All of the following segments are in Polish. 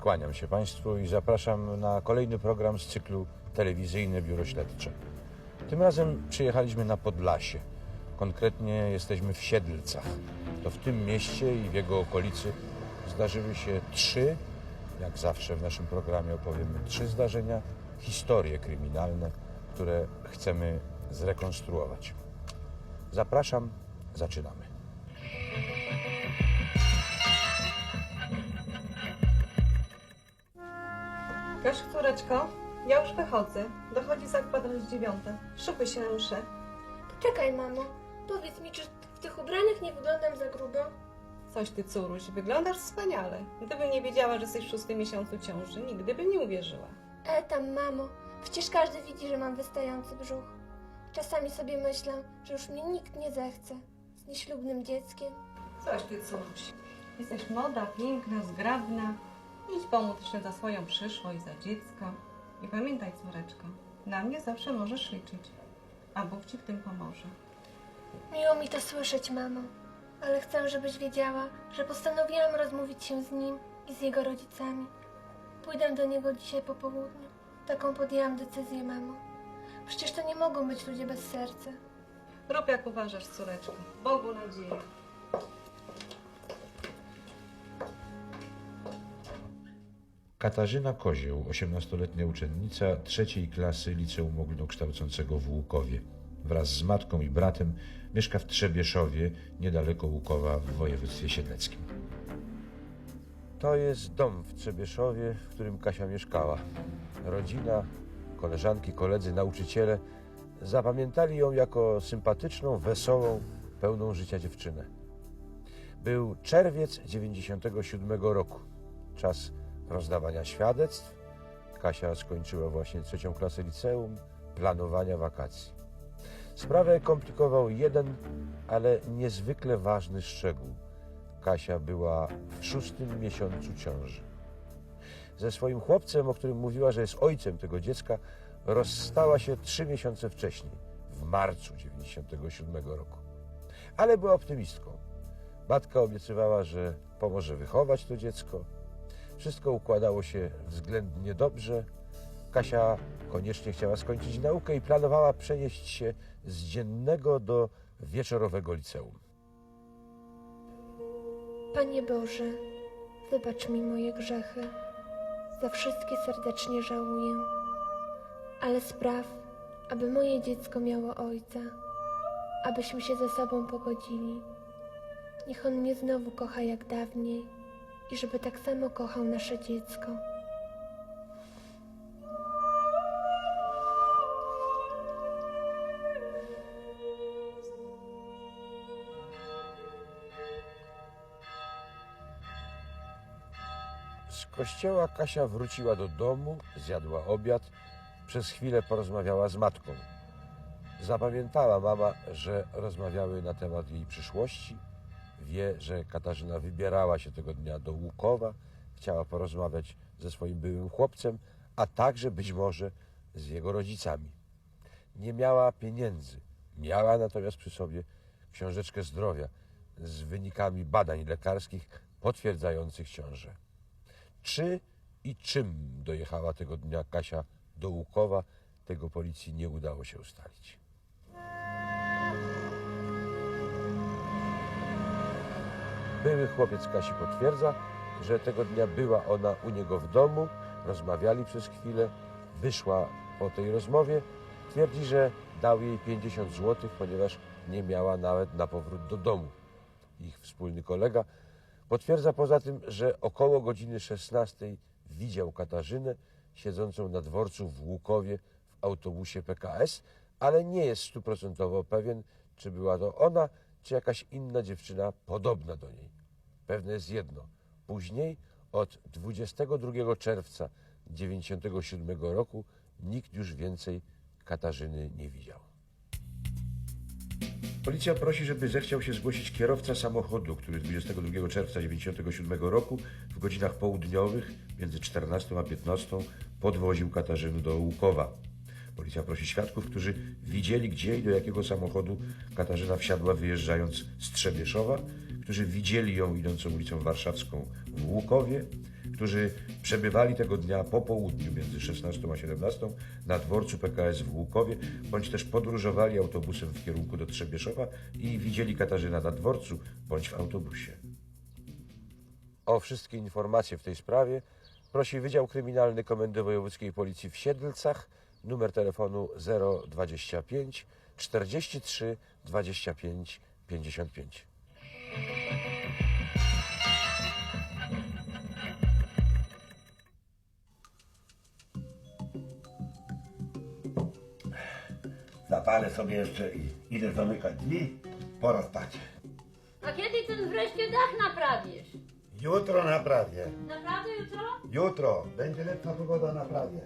Kłaniam się Państwu i zapraszam na kolejny program z cyklu Telewizyjne Biuro Śledcze. Tym razem przyjechaliśmy na Podlasie. Konkretnie jesteśmy w Siedlcach. To w tym mieście i w jego okolicy zdarzyły się trzy, jak zawsze w naszym programie opowiemy trzy zdarzenia, historie kryminalne, które chcemy zrekonstruować. Zapraszam, zaczynamy. Wiesz, córeczko, ja już wychodzę. Dochodzi za kwadrans dziewiąta. Szykuj się na mszę. Czekaj, mamo. Powiedz mi, czy w tych ubraniach nie wyglądam za grubo? Coś ty, córuś, wyglądasz wspaniale. Gdybym nie wiedziała, że jesteś w szóstym miesiącu ciąży, nigdy bym nie uwierzyła. E tam, mamo. Przecież każdy widzi, że mam wystający brzuch. Czasami sobie myślę, że już mnie nikt nie zechce. Z nieślubnym dzieckiem. Coś ty, córuś. Jesteś młoda, piękna, zgrabna. Idź pomóc się za swoją przyszłość, za dziecko. I pamiętaj, córeczko, na mnie zawsze możesz liczyć. A Bóg ci w tym pomoże. Miło mi to słyszeć, mamo. Ale chcę, żebyś wiedziała, że postanowiłam rozmówić się z nim i z jego rodzicami. Pójdę do niego dzisiaj po południu. Taką podjęłam decyzję, mamo. Przecież to nie mogą być ludzie bez serca. Rób jak uważasz, córeczko. Bogu nadzieję. Katarzyna Kozioł, 18-letnia uczennica trzeciej klasy Liceum Ogólnokształcącego w Łukowie. Wraz z matką i bratem mieszka w Trzebieszowie, niedaleko Łukowa w województwie siedleckim. To jest dom w Trzebieszowie, w którym Kasia mieszkała. Rodzina, koleżanki, koledzy, nauczyciele zapamiętali ją jako sympatyczną, wesołą, pełną życia dziewczynę. Był czerwiec 97 roku. Czas rozdawania świadectw. Kasia skończyła właśnie trzecią klasę liceum, planowania wakacji. Sprawę komplikował jeden, ale niezwykle ważny szczegół. Kasia była w szóstym miesiącu ciąży. Ze swoim chłopcem, o którym mówiła, że jest ojcem tego dziecka, rozstała się trzy miesiące wcześniej, w marcu 97 roku. Ale była optymistką. Matka obiecywała, że pomoże wychować to dziecko, wszystko układało się względnie dobrze. Kasia koniecznie chciała skończyć naukę i planowała przenieść się z dziennego do wieczorowego liceum. Panie Boże, wybacz mi moje grzechy. Za wszystkie serdecznie żałuję. Ale spraw, aby moje dziecko miało ojca, abyśmy się ze sobą pogodzili. Niech on mnie znowu kocha jak dawniej i żeby tak samo kochał nasze dziecko. Kościoła Kasia wróciła do domu, zjadła obiad, przez chwilę porozmawiała z matką. Zapamiętała mama, że rozmawiały na temat jej przyszłości. Wie, że Katarzyna wybierała się tego dnia do Łukowa, chciała porozmawiać ze swoim byłym chłopcem, a także być może z jego rodzicami. Nie miała pieniędzy, miała natomiast przy sobie książeczkę zdrowia z wynikami badań lekarskich potwierdzających ciążę. Czy i czym dojechała tego dnia Kasia do Łukowa, tego policji nie udało się ustalić. Były chłopiec Kasi potwierdza, że tego dnia była ona u niego w domu, rozmawiali przez chwilę, wyszła po tej rozmowie, twierdzi, że dał jej 50 zł, ponieważ nie miała nawet na powrót do domu. Ich wspólny kolega potwierdza poza tym, że około godziny 16 widział Katarzynę siedzącą na dworcu w Łukowie w autobusie PKS, ale nie jest stuprocentowo pewien, czy była to ona, czy jakaś inna dziewczyna podobna do niej. Pewne jest jedno. Później, od 22 czerwca 1997 roku, nikt już więcej Katarzyny nie widział. Policja prosi, żeby zechciał się zgłosić kierowca samochodu, który 22 czerwca 1997 roku w godzinach południowych między 14 a 15 podwoził Katarzynę do Łukowa. Policja prosi świadków, którzy widzieli, gdzie i do jakiego samochodu Katarzyna wsiadła wyjeżdżając z Trzebieszowa, którzy widzieli ją idącą ulicą Warszawską w Łukowie, którzy przebywali tego dnia po południu między 16 a 17 na dworcu PKS w Łukowie, bądź też podróżowali autobusem w kierunku do Trzebieszowa i widzieli Katarzyna na dworcu bądź w autobusie. O wszystkie informacje w tej sprawie prosi Wydział Kryminalny Komendy Wojewódzkiej Policji w Siedlcach, numer telefonu 025 43 25 55. Zapalę sobie jeszcze i idę zamykać drzwi. Pora spać. A kiedy ten wreszcie dach naprawisz? Jutro naprawię. Naprawdę jutro? Jutro. Będzie lepsza pogoda, naprawię.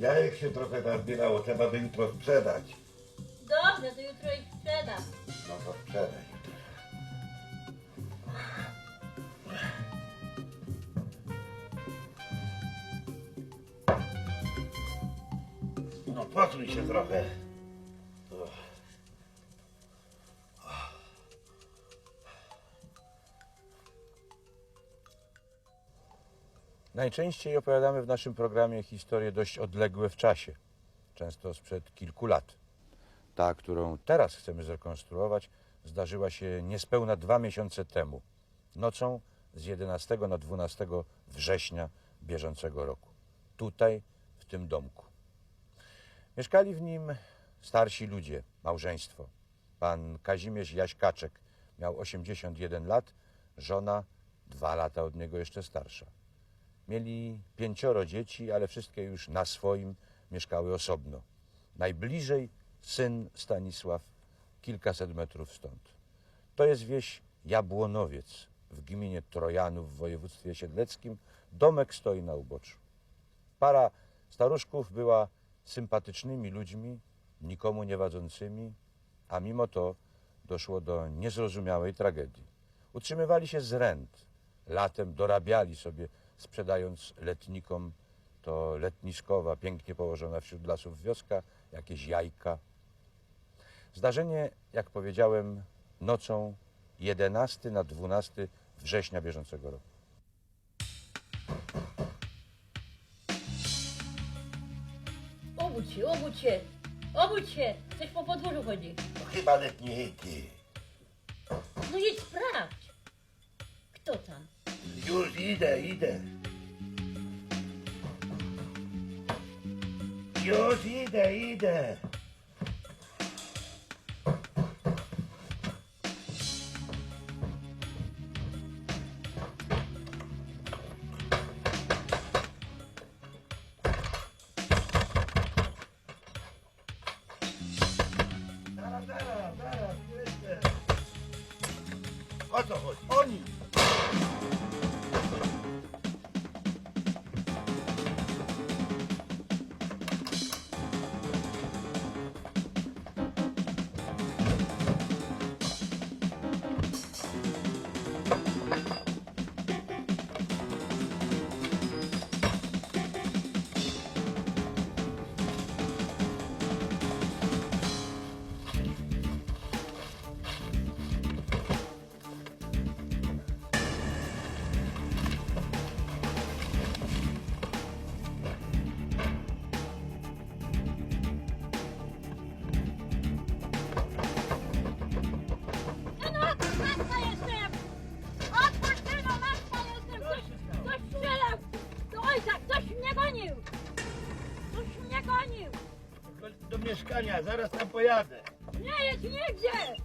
Jajek się trochę nazbierało, trzeba by jutro sprzedać. Dobrze, to jutro ich sprzedam. No to sprzedaj jutro. No poczuj się trochę. Najczęściej opowiadamy w naszym programie historie dość odległe w czasie, często sprzed kilku lat. Ta, którą teraz chcemy zrekonstruować, zdarzyła się niespełna dwa miesiące temu, nocą z 11 na 12 września bieżącego roku. Tutaj, w tym domku. Mieszkali w nim starsi ludzie, małżeństwo. Pan Kazimierz Jaśkaczek miał 81 lat, żona dwa lata od niego jeszcze starsza. Mieli pięcioro dzieci, ale wszystkie już na swoim mieszkały osobno. Najbliżej syn Stanisław, kilkaset metrów stąd. To jest wieś Jabłonowiec w gminie Trojanów w województwie siedleckim. Domek stoi na uboczu. Para staruszków była sympatycznymi ludźmi, nikomu nie wadzącymi, a mimo to doszło do niezrozumiałej tragedii. Utrzymywali się z rent. Latem dorabiali sobie, sprzedając letnikom to letniskowa, pięknie położona wśród lasów wioska, jakieś jajka. Zdarzenie, jak powiedziałem, nocą 11 na 12 września bieżącego roku. Obudź się, obudź się. Obudź się. Coś po podwórzu chodzi. To chyba letniki. No idź sprawdź. Kto tam? Już idę, idę. Już idę, idę. Zaraz, mieszkania, zaraz tam pojadę. Nie jest nigdzie!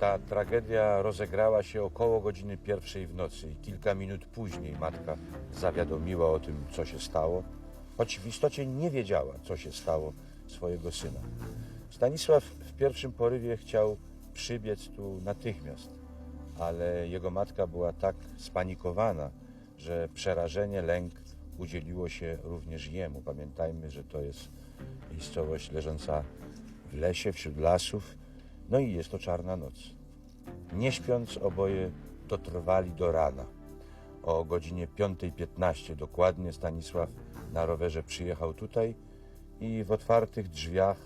Ta tragedia rozegrała się około godziny pierwszej w nocy i kilka minut później matka zawiadomiła o tym, co się stało, choć w istocie nie wiedziała, co się stało swojego syna. Stanisław w pierwszym porywie chciał przybiec tu natychmiast, ale jego matka była tak spanikowana, że przerażenie, lęk udzieliło się również jemu. Pamiętajmy, że to jest miejscowość leżąca w lesie, wśród lasów, no i jest to czarna noc. Nie śpiąc, oboje dotrwali do rana. O godzinie 5.15 dokładnie Stanisław na rowerze przyjechał tutaj i w otwartych drzwiach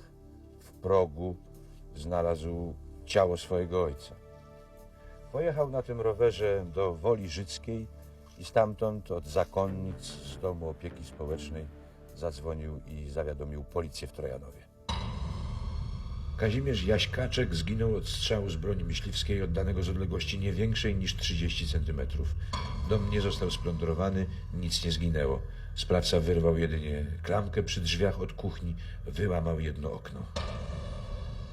w progu znalazł ciało swojego ojca. Pojechał na tym rowerze do Woli Życkiej i stamtąd od zakonnic z domu opieki społecznej zadzwonił i zawiadomił policję w Trojanowie. Kazimierz Jaśkaczek zginął od strzału z broni myśliwskiej oddanego z odległości nie większej niż 30 centymetrów. Dom nie został splądrowany, nic nie zginęło. Sprawca wyrwał jedynie klamkę przy drzwiach od kuchni, wyłamał jedno okno.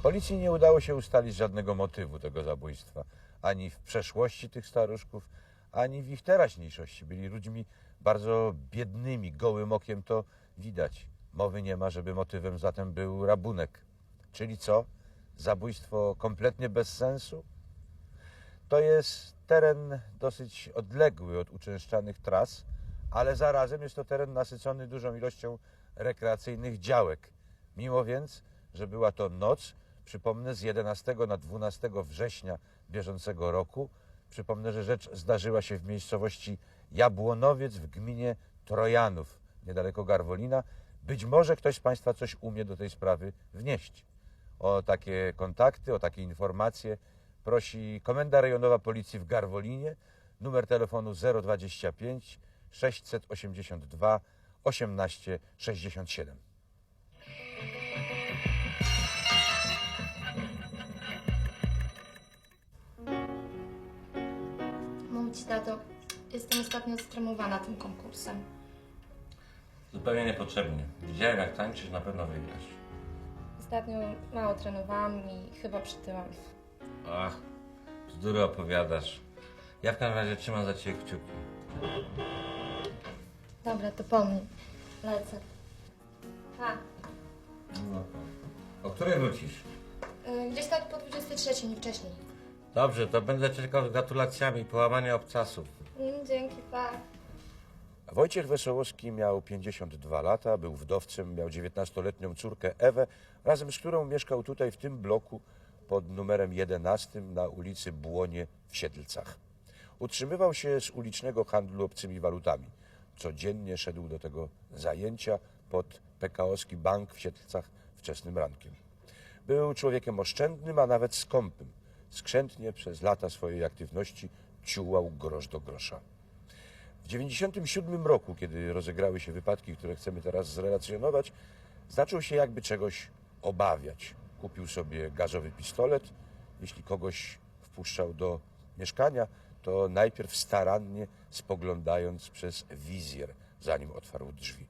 Policji nie udało się ustalić żadnego motywu tego zabójstwa. Ani w przeszłości tych staruszków, ani w ich teraźniejszości. Byli ludźmi bardzo biednymi, gołym okiem to widać. Mowy nie ma, żeby motywem zatem był rabunek. Czyli co? Zabójstwo kompletnie bez sensu? To jest teren dosyć odległy od uczęszczanych tras, ale zarazem jest to teren nasycony dużą ilością rekreacyjnych działek. Mimo więc, że była to noc, przypomnę, z 11 na 12 września bieżącego roku, przypomnę, że rzecz zdarzyła się w miejscowości Jabłonowiec w gminie Trojanów, niedaleko Garwolina. Być może ktoś z Państwa coś umie do tej sprawy wnieść. O takie kontakty, o takie informacje prosi Komenda Rejonowa Policji w Garwolinie, numer telefonu 025 682 1867. tato, jestem ostatnio stremowana tym konkursem. Zupełnie niepotrzebnie. Widziałem jak tańczysz, na pewno wygrasz. Ostatnio mało trenowałam i chyba przytyłam. Ach, bzdury opowiadasz. Ja w każdym razie trzymam za ciebie kciuki. Dobra, to pomnij. Lecę. Pa. No. O której wrócisz? Y, Gdzieś tak po 23, nie wcześniej. Dobrze, to będę czekał z gratulacjami połamania obcasów. Mm, dzięki, pa. Wojciech Wesołowski miał 52 lata, był wdowcem, miał 19-letnią córkę Ewę, razem z którą mieszkał tutaj w tym bloku pod numerem 11 na ulicy Błonie w Siedlcach. Utrzymywał się z ulicznego handlu obcymi walutami. Codziennie szedł do tego zajęcia pod PKO-ski Bank w Siedlcach wczesnym rankiem. Był człowiekiem oszczędnym, a nawet skąpym. Skrzętnie przez lata swojej aktywności ciułał grosz do grosza. W 1997 roku, kiedy rozegrały się wypadki, które chcemy teraz zrelacjonować, zaczął się jakby czegoś obawiać. Kupił sobie gazowy pistolet. Jeśli kogoś wpuszczał do mieszkania, to najpierw starannie spoglądając przez wizjer, zanim otwarł drzwi.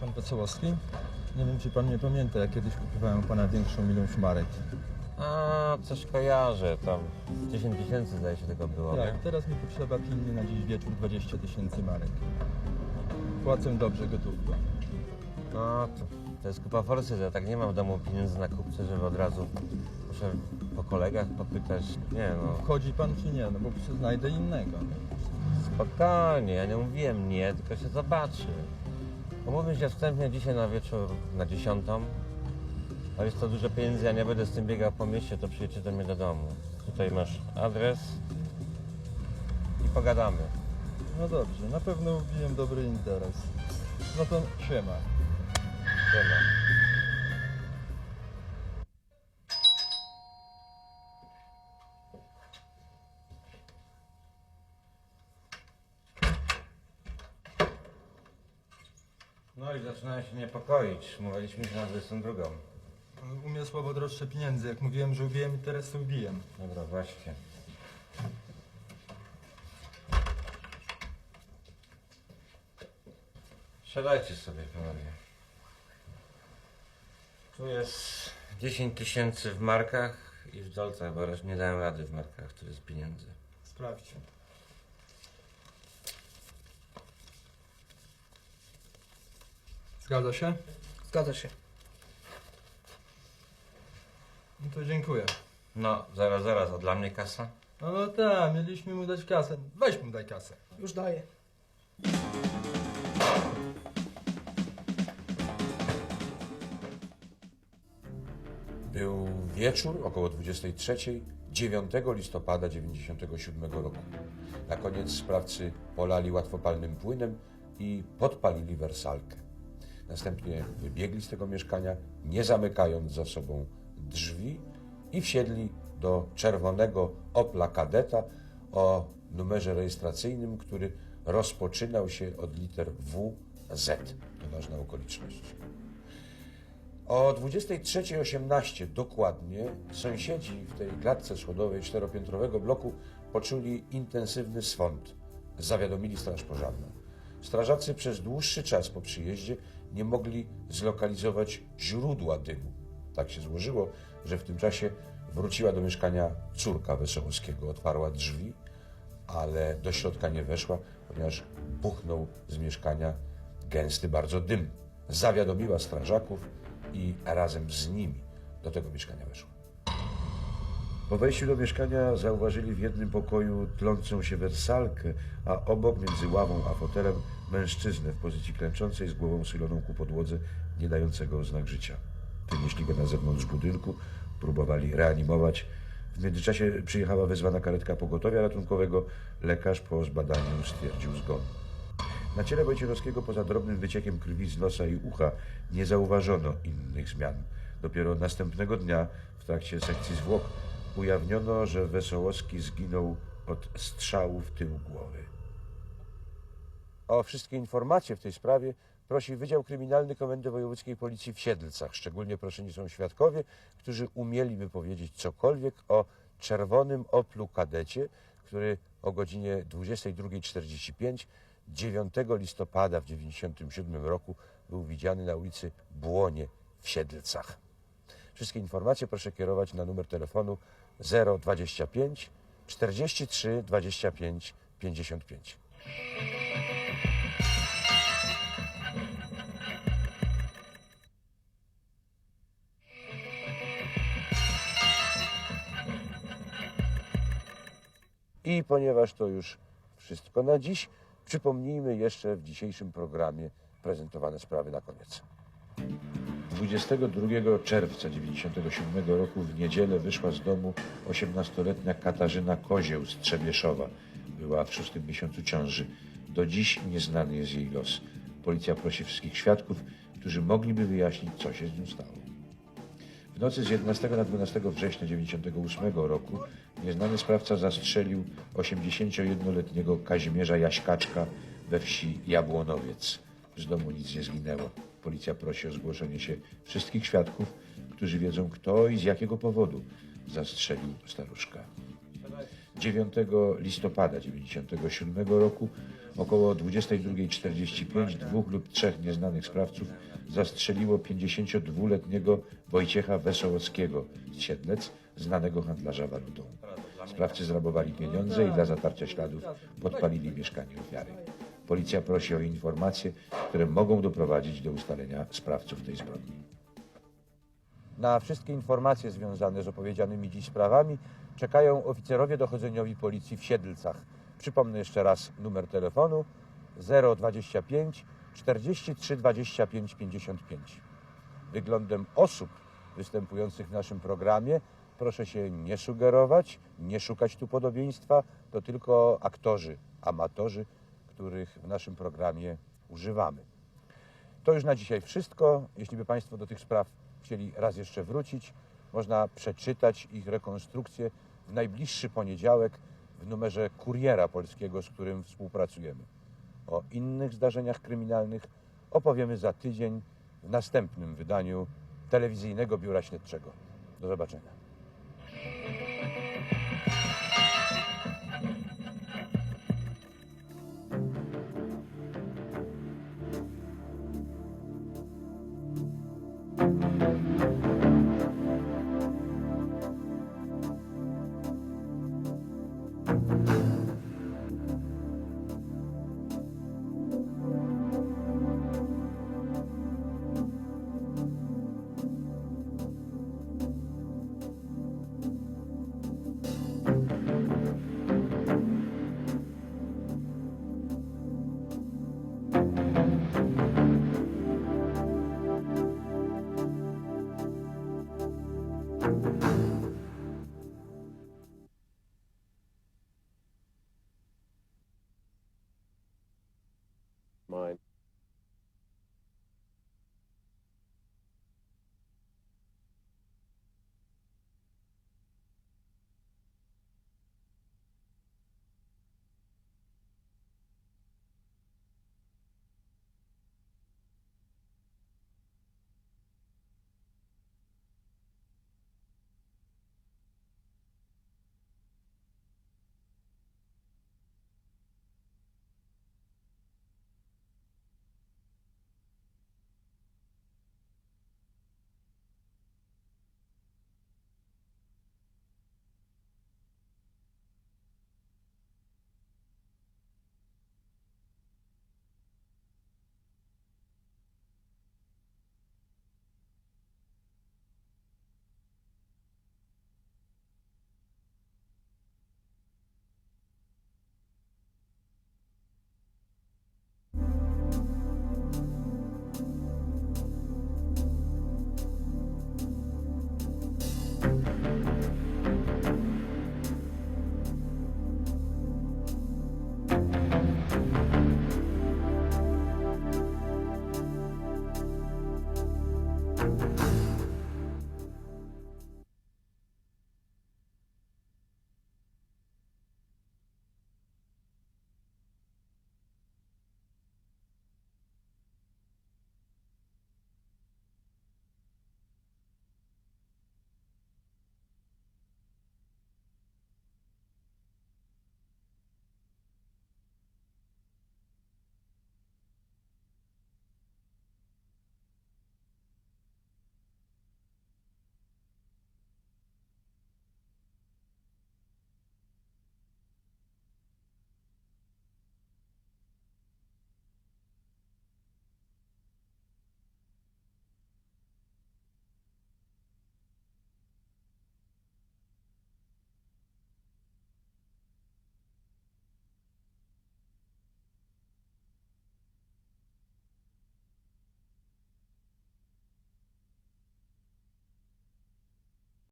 Pan Wesołowski? Nie wiem, czy pan mnie pamięta, jak kiedyś kupowałem pana większą ilość marek. A, coś kojarzę, tam 10 tysięcy zdaje się tego było, Tak, nie? teraz mi potrzeba pilnie na dziś wieczór 20 tysięcy marek. Płacę dobrze gotówką. No, to, to jest kupa forsy, ja tak nie mam w domu pieniędzy na kupce, żeby od razu muszę po kolegach popytać. Nie no, Wchodzi pan czy nie? No bo znajdę innego. spokojnie, ja nie mówiłem nie, tylko się zobaczy. Umówmy się wstępnie dzisiaj na wieczór na dziesiątą. A jest to dużo pieniędzy, ja nie będę z tym biegał po mieście, to przyjedźcie do mnie do domu. Tutaj masz adres i pogadamy. No dobrze, na pewno ubiłem dobry interes. No to siema. Siema. I zaczynają się niepokoić. Mówiliśmy się na 22. U mnie słabo droższe pieniędzy. Jak mówiłem, że ubiłem interes, to ubiłem. Dobra, właśnie. Siadajcie sobie, panowie. Tu jest 10 tysięcy w markach i w dolcach, bo raz nie dałem rady w markach, to jest pieniędzy. Sprawdźcie. Zgadza się? Zgadza się. No to dziękuję. No, zaraz, zaraz, a dla mnie kasa? No, no tak, mieliśmy mu dać kasę. Weź mu daj kasę. Już daję. Był wieczór około 23, 9 listopada 97 roku. Na koniec sprawcy polali łatwopalnym płynem i podpalili wersalkę. Następnie wybiegli z tego mieszkania, nie zamykając za sobą drzwi i wsiedli do czerwonego Opla Kadeta o numerze rejestracyjnym, który rozpoczynał się od liter WZ. To ważna okoliczność. O 23.18 dokładnie sąsiedzi w tej klatce schodowej czteropiętrowego bloku poczuli intensywny swąd. Zawiadomili straż pożarną. Strażacy przez dłuższy czas po przyjeździe nie mogli zlokalizować źródła dymu. Tak się złożyło, że w tym czasie wróciła do mieszkania córka Wesołowskiego. Otwarła drzwi, ale do środka nie weszła, ponieważ buchnął z mieszkania gęsty bardzo dym. Zawiadomiła strażaków i razem z nimi do tego mieszkania weszła. Po wejściu do mieszkania zauważyli w jednym pokoju tlącą się wersalkę, a obok między ławą a fotelem mężczyznę w pozycji klęczącej z głową schyloną ku podłodze, nie dającego oznak życia. Wynieśli go na zewnątrz budynku, próbowali reanimować. W międzyczasie przyjechała wezwana karetka pogotowia ratunkowego. Lekarz po zbadaniu stwierdził zgon. Na ciele Wojciechowskiego poza drobnym wyciekiem krwi z nosa i ucha nie zauważono innych zmian. Dopiero następnego dnia w trakcie sekcji zwłok ujawniono, że Wesołowski zginął od strzału w tył głowy. O wszystkie informacje w tej sprawie prosi Wydział Kryminalny Komendy Wojewódzkiej Policji w Siedlcach. Szczególnie proszeni są świadkowie, którzy umieliby powiedzieć cokolwiek o czerwonym Oplu kadecie, który o godzinie 22.45 9 listopada w 1997 roku był widziany na ulicy Błonie w Siedlcach. Wszystkie informacje proszę kierować na numer telefonu 025 43 25 55. I ponieważ to już wszystko na dziś, przypomnijmy jeszcze w dzisiejszym programie prezentowane sprawy na koniec. 22 czerwca 1997 roku w niedzielę wyszła z domu 18-letnia Katarzyna Kozieł z Trzebieszowa. Była w szóstym miesiącu ciąży. Do dziś nieznany jest jej los. Policja prosi wszystkich świadków, którzy mogliby wyjaśnić, co się z nią stało. W nocy z 11 na 12 września 1998 roku nieznany sprawca zastrzelił 81-letniego Kazimierza Jaśkaczka we wsi Jabłonowiec. Z domu nic nie zginęło. Policja prosi o zgłoszenie się wszystkich świadków, którzy wiedzą kto i z jakiego powodu zastrzelił staruszka. 9 listopada 1997 roku około 22.45 dwóch lub trzech nieznanych sprawców zastrzeliło 52-letniego Wojciecha Wesołowskiego z Siedlec, znanego handlarza walutą. Sprawcy zrabowali pieniądze i dla zatarcia śladów podpalili mieszkanie ofiary. Policja prosi o informacje, które mogą doprowadzić do ustalenia sprawców tej zbrodni. Na wszystkie informacje związane z opowiedzianymi dziś sprawami czekają oficerowie dochodzeniowi policji w Siedlcach. Przypomnę jeszcze raz numer telefonu 025 43 25 55. Wyglądem osób występujących w naszym programie proszę się nie sugerować, nie szukać tu podobieństwa. To tylko aktorzy, amatorzy, których w naszym programie używamy. To już na dzisiaj wszystko. Jeśli by Państwo do tych spraw chcieli raz jeszcze wrócić, można przeczytać ich rekonstrukcję w najbliższy poniedziałek w numerze Kuriera Polskiego, z którym współpracujemy. O innych zdarzeniach kryminalnych opowiemy za tydzień w następnym wydaniu telewizyjnego biura śledczego. Do zobaczenia.